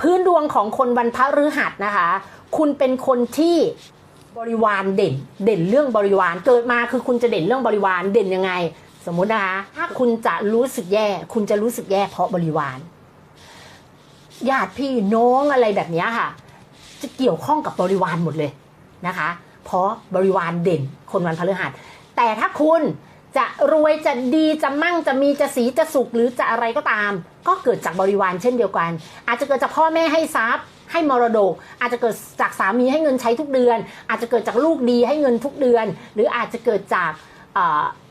พื้นดวงของคนวันพฤหัสนะคะ คุณเป็นคนที่บริวารเด่น เด่นเรื่องบริวาร เกิดมาคือคุณจะเด่นเรื่องบริวารเด่นยังไง สมมุตินะคะ ถ้าคุณจะรู้สึกแย่ คุณจะรู้สึกแย่เพราะบริวาร ญาติพี่น้องอะไรแบบนี้ค่ะ จะเกี่ยวข้องกับบริวารหมดเลยนะคะ เพราะบริวารเด่นคนวันพฤหัส แต่ถ้าคุณ จะรวยจะดีจะมั่งจะมีจะสีจะสุขหรือจะอะไรก็ตาม ก็เกิดจากบริวารเช่นเดียวกัน อาจจะเกิดจากพ่อแม่ให้ทรัพย์ให้มรดก อาจจะเกิดจากสามีให้เงินใช้ทุกเดือน อาจจะเกิดจากลูกดีให้เงินทุกเดือน หรืออาจจะเกิดจากเอ่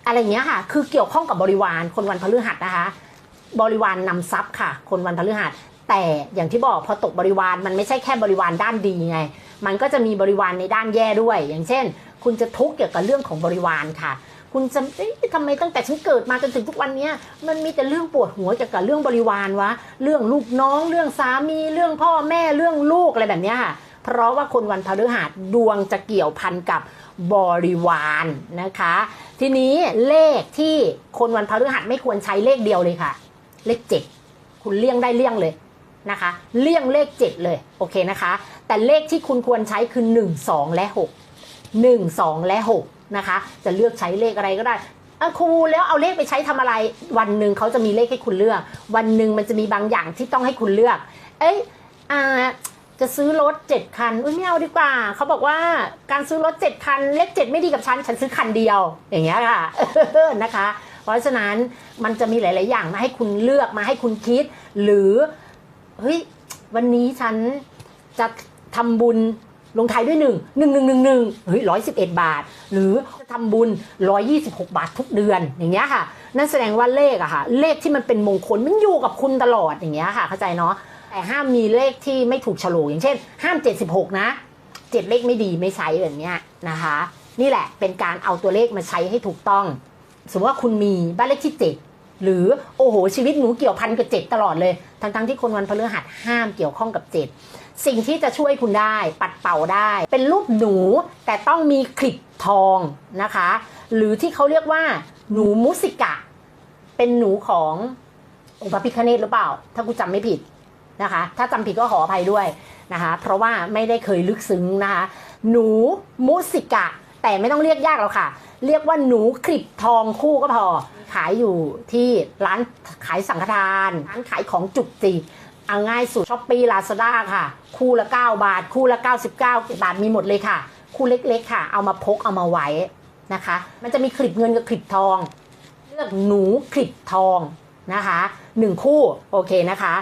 อะไรเงี้ยค่ะ คือเกี่ยวข้องกับบริวารคนวันพฤหัสนะคะ บริวารนำทรัพย์ค่ะ คนวันพฤหัสแต่อย่างที่บอกพอตกบริวารมันไม่ใช่แค่บริวารด้านดีไง มันก็จะมีบริวารในด้านแย่ด้วย อย่างเช่น คุณจะทุกข์เกี่ยวกับเรื่องของบริวารค่ะ คุณจะเอ๊ะทำไมตั้งแต่ฉันเกิดมาจนถึงทุกวันเนี้ยมันมีแต่เรื่องปวดหัวเกี่ยวกับเรื่องบริวารวะ เรื่องลูกน้องเรื่องสามีเรื่องพ่อแม่เรื่องลูกอะไรแบบเนี้ยค่ะเพราะว่าคนวันพฤหัสดวงจะเกี่ยวพันกับบริวารนะคะ ทีนี้เลขที่คนวันพฤหัสไม่ควรใช้เลขเดียวเลยค่ะ เลขเจ็ดคุณเลี่ยงได้เลี่ยงเลยนะคะ เลี่ยงเลขเจ็ดเลยโอเคนะคะ แต่เลขที่คุณควรใช้คือ1 2และ6 1 2และ6 นะคะ จะเลือกใช้เลขอะไรก็ได้ครูแล้วเอาเลขไปใช้ทำอะไร วันหนึ่งเขาจะมีเลขให้คุณเลือก วันหนึ่งมันจะมีบางอย่างที่ต้องให้คุณเลือก เอ้ยอ่าจะซื้อรถเจ็ดคันอุ้ยไม่เอาดีกว่า เขาบอกว่าการซื้อรถเจ็ดคัน เลขเจ็ดไม่ดีกับฉัน ฉันซื้อคันเดียว อย่างเงี้ยค่ะนะคะ เพราะฉะนั้นมันจะมีหลาย ๆ อย่างมาให้คุณเลือกมาให้คุณคิด หรือเฮ้ยวันนี้ฉันจะทำบุญ ลงท้ายด้วยหนึ่งหนึ่งหนึ่งหนึ่งหนึ่งเฮ้ยร้อยสิบเอ็ดบาท หรือจะทำบุญร้อยยี่สิบหกบาททุกเดือนอย่างเงี้ยค่ะ นั่นแสดงว่าเลขอะค่ะ เลขที่มันเป็นมงคลมันอยู่กับคุณตลอดอย่างเงี้ยค่ะเข้าใจเนาะแต่ห้ามมีเลขที่ไม่ถูกฉลกอย่างเช่น ห้ามเจ็ดสิบหกนะเจ็ดเลขไม่ดีไม่ใช้แบบเนี้ยนะคะ นี่แหละเป็นการเอาตัวเลขมาใช้ให้ถูกต้อง สมมติว่าคุณมีบ้านเลขที่เจ็ด หรือโอ้โหชีวิตหนูเกี่ยวพันกับเจ็ดตลอดเลย ทั้งๆที่คนวันพฤหัสห้ามเกี่ยวข้องกับเจ็ดสิ่งที่จะช่วยคุณได้ปัดเป่าได้ เป็นรูปหนูแต่ต้องมีคลิปทองนะคะ หรือที่เขาเรียกว่า หนูมุสิกะ เป็นหนูขององค์พระพิคเนตหรือเปล่า ถ้ากูจำไม่ผิดนะคะ ถ้าจำผิดก็ขออภัยด้วยนะคะ เพราะว่าไม่ได้เคยลึกซึ้งนะคะ หนูมุสิกะ แต่ไม่ต้องเรียกยากหรอกค่ะ เรียกว่าหนูคลิปทองคู่ก็พอ ขายอยู่ที่ร้านขายสังฆทาน ร้านขายของจุกจิกเอาง่ายสุดช้อปปี้ลาซาด้าค่ะ คู่ละ 9 บาท คู่ละ 99 บาทมีหมดเลยค่ะ คู่เล็กๆค่ะ เอามาพกเอามาไว้นะคะ มันจะมีคลิปเงินกับคลิปทอง เลือกหนูคลิปทองนะคะหนึ่งคู่โอเคนะคะ